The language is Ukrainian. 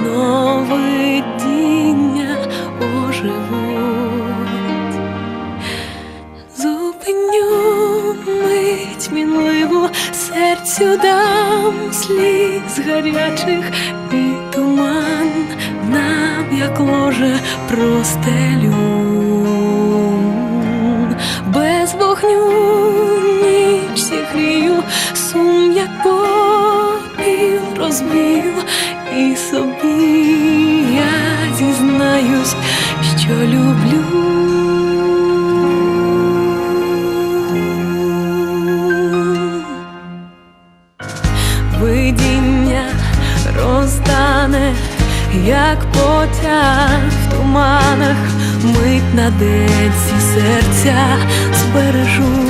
Сновидіння оживуть. Зупиню мить мінливу, серцю дам сліз гарячих і туман нам, як ложе простелю. Без вогню ніч зігрію, сум як попіл розбію, і собі я зізнаюсь, що люблю. Видіння розтане, як потяг в туманах, мить на денці серця збережу.